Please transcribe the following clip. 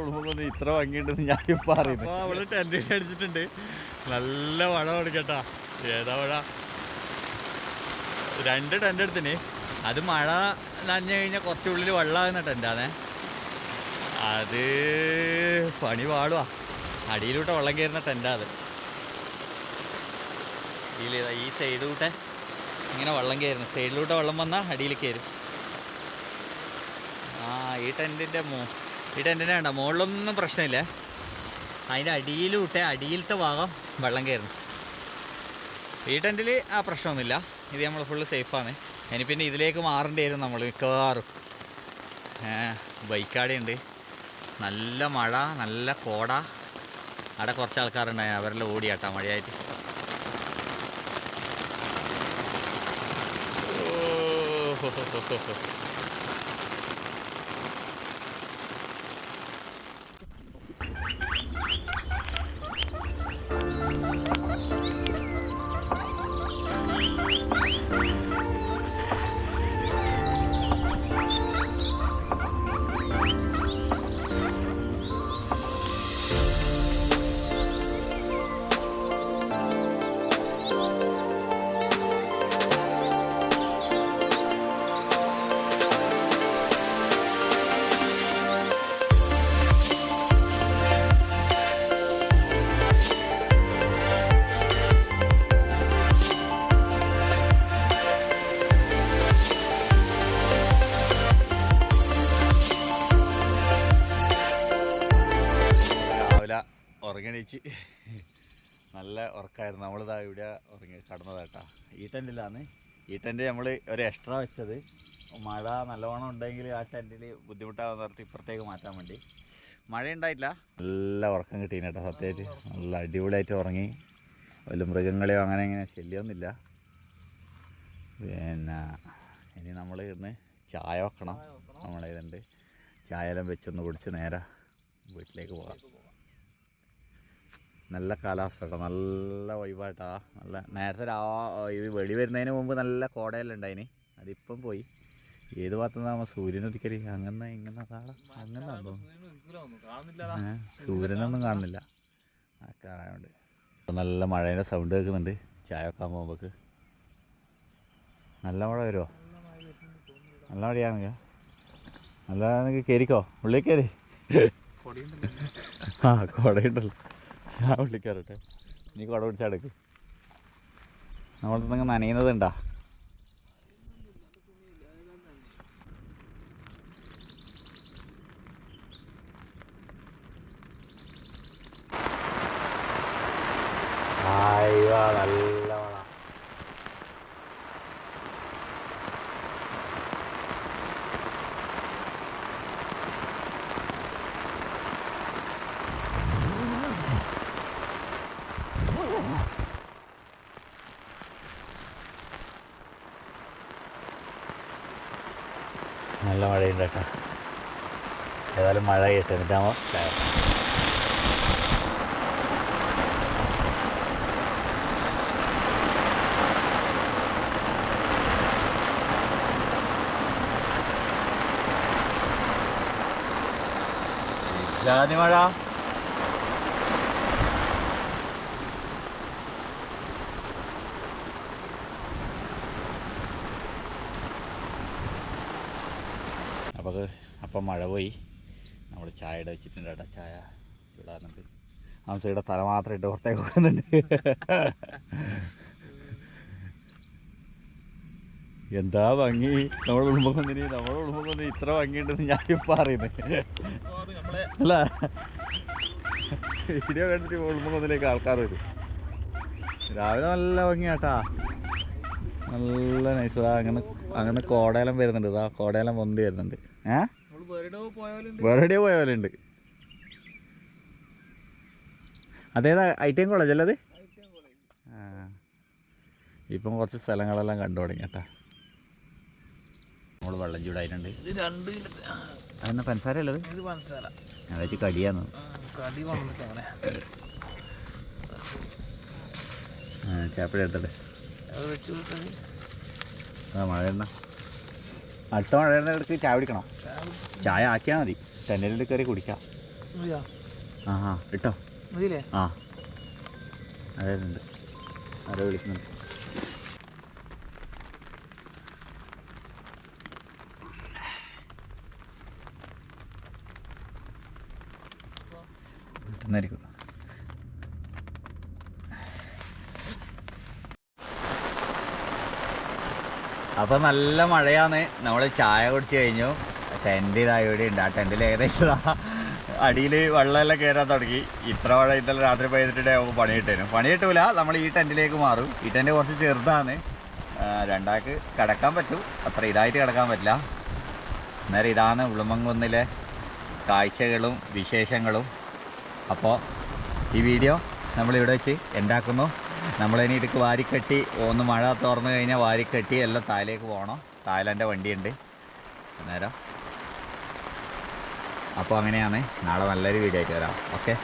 ഉടുമ്പൊന്നും ഇത്ര ഭംഗിയുണ്ടെന്ന് ഞാനിപ്പോൾ അറിയുന്നത്. അവൾ അടിച്ചിട്ടുണ്ട്. നല്ല മഴ കൊടുക്കട്ടാ ഏതാ മഴ? രണ്ട് ടെന്റ് എടുത്തിന്. അത് മഴ നനഞ്ഞു കഴിഞ്ഞാൽ കുറച്ചുള്ളിൽ വെള്ളമാകുന്ന ടെന്റാണേ അത് പണി പാടുവാ. അടിയിലൂട്ടെ വെള്ളം കയറുന്ന ടെന്റാ അത് ഈ സൈഡിലൂട്ടെ ഇങ്ങനെ വെള്ളം കയറുന്നു. സൈഡിലൂടെ വെള്ളം വന്നാൽ അടിയിൽ കയറും. ഈ ടെന്റിന്റെ മോ ഈ ടെന്റിനെ വേണ്ട മുകളിലൊന്നും പ്രശ്നമില്ല. അതിന്റെ അടിയിലൂട്ടെ അടിയിലത്തെ ഭാഗം വെള്ളം കയറുന്നു. ഈ ടെന്റിൽ ആ പ്രശ്നമൊന്നുമില്ല. ഇത് നമ്മൾ ഫുള്ള് സേഫാണ് ഇനി പിന്നെ ഇതിലേക്ക് മാറേണ്ടി വരും നമ്മൾ മിക്കവാറും. ബൈക്കാടെ ഉണ്ട് നല്ല മഴ നല്ല കോട. അവിടെ കുറച്ച് ആൾക്കാരുണ്ടായി. അവരെല്ലാം ഓടിയാട്ടാ മഴയായിട്ട്. ഓ രാവിലെ ഉറങ്ങണീച്ച് നല്ല ഉറക്കമായിരുന്നു നമ്മളിതാ ഇവിടെ ഉറങ്ങി കടന്നതാട്ടാ. ഈ ടെന്റിലാണ് ഈ ടെന്റ് നമ്മൾ ഒരു എക്സ്ട്രാ വെച്ചത്. മഴ നല്ലവണ്ണം ഉണ്ടെങ്കിൽ ആ ടെന്റിൽ ബുദ്ധിമുട്ടാകുന്ന നിർത്തി ഇപ്പുറത്തേക്ക് മാറ്റാൻ വേണ്ടി. മഴ ഉണ്ടായിട്ടില്ല നല്ല ഉറക്കം കിട്ടീന് കേട്ടോ സത്യമായിട്ട് നല്ല അടിപൊളിയായിട്ട് ഉറങ്ങി. വല്ല മൃഗങ്ങളെയോ അങ്ങനെ ഇങ്ങനെ ശല്യമൊന്നുമില്ല പിന്നെ ഇനി നമ്മൾ ഇന്ന് ചായ വെക്കണം. നമ്മളെ ഇതുണ്ട് ചായ എല്ലാം വെച്ചൊന്ന് കുടിച്ച് നേരെ വീട്ടിലേക്ക് പോകാം. നല്ല കാലാവസ്ഥ കേട്ടോ നല്ല വൈബായിട്ടാ നല്ല നേരത്തെ രാ ഇത് വെളി വരുന്നതിന് മുമ്പ് നല്ല കോടയെല്ലാം ഉണ്ടായിന്. അതിപ്പം പോയി. ഏത് ഭാഗത്തുനിന്ന് നമ്മൾ സൂര്യൻ ഒരിക്കൽ അങ്ങനെ ഇങ്ങനെ കാണാം അങ്ങനെ സൂര്യനൊന്നും കാണുന്നില്ല. ആ കാണാനുണ്ട്. നല്ല മഴേന്റെ സൗണ്ട് കേൾക്കുന്നുണ്ട്. ചായ വെക്കാൻ പോകുമ്പോക്ക് നല്ല മഴ വരുമോ നല്ല മഴയാണെങ്കിൽ നല്ല കയറിക്കോ ഉള്ളിൽ കയറി ആ കുടയുണ്ടല്ലോ. ഞാൻ വിളിക്കാറട്ടെ നീ കുട പിടിച്ചടക്ക് നനയുന്നതുണ്ടോ നനയുന്നതുണ്ടാ അയ്യോ നല്ല മഴ നല്ല മഴയുണ്ട് കേട്ടോ. ഏതായാലും മഴ കേട്ടോ. എന്നിട്ടാകുമ്പോൾ ചായ ജാതി മഴ. അപ്പോൾ അപ്പം മഴ പോയി. നമ്മൾ ചായ ഇട വെച്ചിട്ടുണ്ട് കേട്ടോ. ചായ ചൂടാറുണ്ട് ഹംസയുടെ തല മാത്രം ഇട്ട് പുറത്തേക്ക് കൊടുക്കുന്നുണ്ട് എന്താ ഭംഗി? നമ്മുടെ കുടുംബം വന്നിന് നമ്മുടെ കുടുംബം വന്നിന് ഇത്ര ഭംഗിയുണ്ടെന്ന് ഞാനിപ്പോൾ അറിയുന്നത് അല്ല. വീഡിയോ കണ്ടിട്ട് കുടുംബം വന്നിലേക്ക് ആൾക്കാർ വരും. രാവിലെ നല്ല ഭംഗിയാട്ടാ. നല്ല നൈസ് അങ്ങനെ അങ്ങനെ കോടേലം വരുന്നുണ്ട്. ഇതാ കോടേലം പൊന്തി വരുന്നുണ്ട്. ഏ? വേറെ പോയാലുണ്ട്. പോലെ ഉണ്ട് അതേതാ ഐ ടി എം കോളേജ് അല്ലത് ഇപ്പം കുറച്ച് സ്ഥലങ്ങളെല്ലാം കണ്ടു തുടങ്ങി കേട്ടാ. നമ്മൾ വെള്ളം ചൂടായിട്ടുണ്ട്. അതെന്നാ പഞ്ചസാര അല്ലത് ഞാൻ വെച്ച് കടിയാന്ന്. കടി എടുത്തത് ആ മഴ എണ്ണ അടുത്ത മഴ ഇടയ്ക്ക് ചായ കുടിക്കണം. ചായ ആക്കിയാൽ മതി. ടെന്നലിൽ കയറി കുടിക്കാം. ആ ആ ഇട്ടോ. ആ. അതായത് ആരോ വിളിക്കുന്നുണ്ട്. വീട്ടിന്നായിരിക്കും അപ്പോൾ നല്ല മഴയാണ്. നമ്മൾ ചായ കുടിച്ച് കഴിഞ്ഞു. ടെന്റ് ഇതാ ഇവിടെ ഉണ്ട്. ആ ടെന്റിൽ ഏകദേശം അടിയിൽ വെള്ളമെല്ലാം കയറാൻ തുടങ്ങി. ഇത്ര മഴ ഇന്നലെ രാത്രി പെയ്തിട്ടേ നമുക്ക് പണി കിട്ടേനും പണി കിട്ടൂല. നമ്മൾ ഈ ടെന്റിലേക്ക് മാറും. ഈ ടെന്റ് കുറച്ച് ചെറുതാണ്. രണ്ടാൾക്ക് കിടക്കാൻ പറ്റും. അത്ര ഇതായിട്ട് കിടക്കാൻ പറ്റില്ല. അന്നേരം ഇതാണ് ഉളുമങ്കുന്നിലെ കാഴ്ചകളും വിശേഷങ്ങളും. അപ്പോൾ ഈ വീഡിയോ നമ്മളിവിടെ വെച്ച് ഉണ്ടാക്കുന്നു നമ്മളിനി ഇതൊക്കെ വാരിക്കെട്ടി ഒന്ന് മഴ തുറന്നു കഴിഞ്ഞാൽ വാരിക്കെട്ടി എല്ലാം താഴേക്ക് പോകണം തായ്ലന്റെ വണ്ടിയുണ്ട്. അന്നേരം. അപ്പോൾ അങ്ങനെയാണ്. നാളെ നല്ലൊരു വീഡിയോ ആയിട്ട് വരാം. ഓക്കെ.